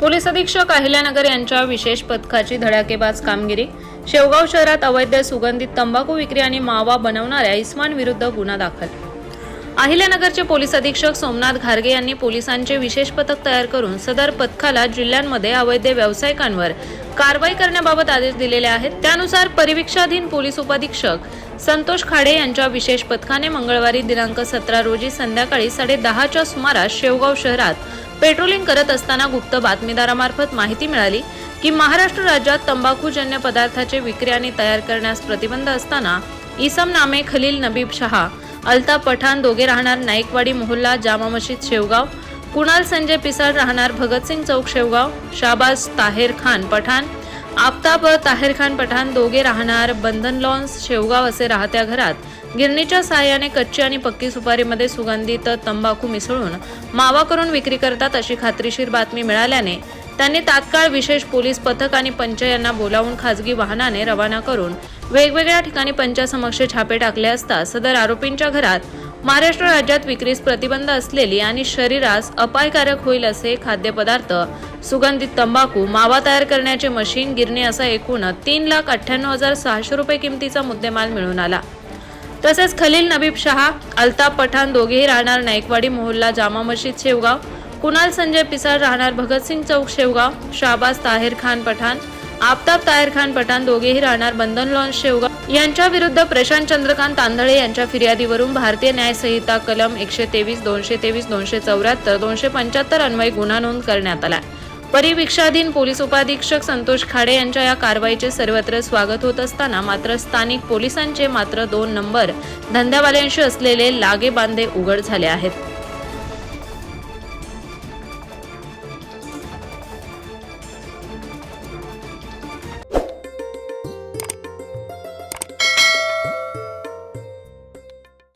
Police अधीक्षक अहिल्यानगर यांच्या विशेष पथकाची धडाकेबाज कामगिरी. शेवगाव शहरात अवैध सुगंधित तंबाखू विक्री आणि मावा बनवणाऱ्या इस्मान विरुद्ध गुन्हा दाखल. अहिल्यानगरचे पोलीस अधीक्षक सोमनाथ घारगे यांनी पोलिसांचे विशेष पथक तयार करून सदर पथकाला जिल्ह्यांमध्ये अवैध व्यावसायिकांवर कारवाई करण्याबाबत आदेश दिलेले आहेत. त्यानुसार परिवीक्षाधीन पोलीस उपाधीक्षक संतोष खाडे यांच्या विशेष पथकाने मंगळवारी दिनांक सतरा रोजी संध्याकाळी साडे दहाच्या सुमारास शेवगाव शहरात पेट्रोलिंग करत असताना गुप्त बातमीदारामार्फत माहिती मिळाली की महाराष्ट्र राज्यात तंबाखूजन्य पदार्थाचे विक्री आणि तयार करण्यास प्रतिबंध असताना इसम नामे खलील नबीब शहा अल्ताफ पठाण दोघे राहणार नाईकवाडी मोहल्ला जामा मशीद शेवगाव कुणाल संजय पिसाळ राहणार भगतसिंग चौक शेवगाव शाबाज ताहेर खान पठाण आफताब ताहेर खान पठाण दोघे राहणार बंधन लॉन्स शेवगाव असे राहत्या घरात. गिरणीच्या सहाय्याने कच्ची आणि पक्की सुपारीमध्ये सुगंधित तंबाखू मिसळून मावा करून विक्री करतात अशी खात्रीशीर बातमी मिळाल्याने त्यांनी तात्काळ विशेष पोलीस पथक आणि पंच यांना बोलावून खासगी वाहनाने रवाना करून वेगवेगळ्या ठिकाणी पंचासमक्ष छापे टाकले असता सदर आरोपींच्या घरात महाराष्ट्र राज्यात विक्रीस प्रतिबंध असलेली आणि शरीरास अपायकारक होईल असे खाद्यपदार्थ सुगंधित तंबाखू मावा तयार करण्याचे मशीन गिरणी असा एकूण तीन लाख अठ्ठ्याण्णव हजार सहाशे रुपये किमतीचा मुद्देमाल मिळून आला. तसेच खलील नबीब शहा अल्ताफ पठाण दोघेही राहणार नाईकवाडी मोहल्ला जामा मशीद शेवगाव कुणाल संजय पिसाळ राहणार भगतसिंग चौक शेवगाव शाबाज ताहिर खान पठाण आफताब तायर खान पठाण दोघेही राहणार बंधन लॉन्स शेवगाव यांच्या विरुद्ध प्रशांत चंद्रकांत तांदळे यांच्या फिर्यादीवरून भारतीय न्याय संहिता कलम एकशे तेवीस दोनशे तेवीस दोनशे चौऱ्याहत्तर दोनशे पंच्याहत्तर अन्वये गुन्हा नोंद करण्यात आला. परिवीक्षाधीन पोलीस उपाधीक्षक संतोष खाडे यांच्या या कारवाईचे सर्वत्र स्वागत होत असताना मात्र स्थानिक पोलिसांचे मात्र दोन नंबर धंद्यावाल्यांशी असलेले लागे बांधे उघड झाले आहेत.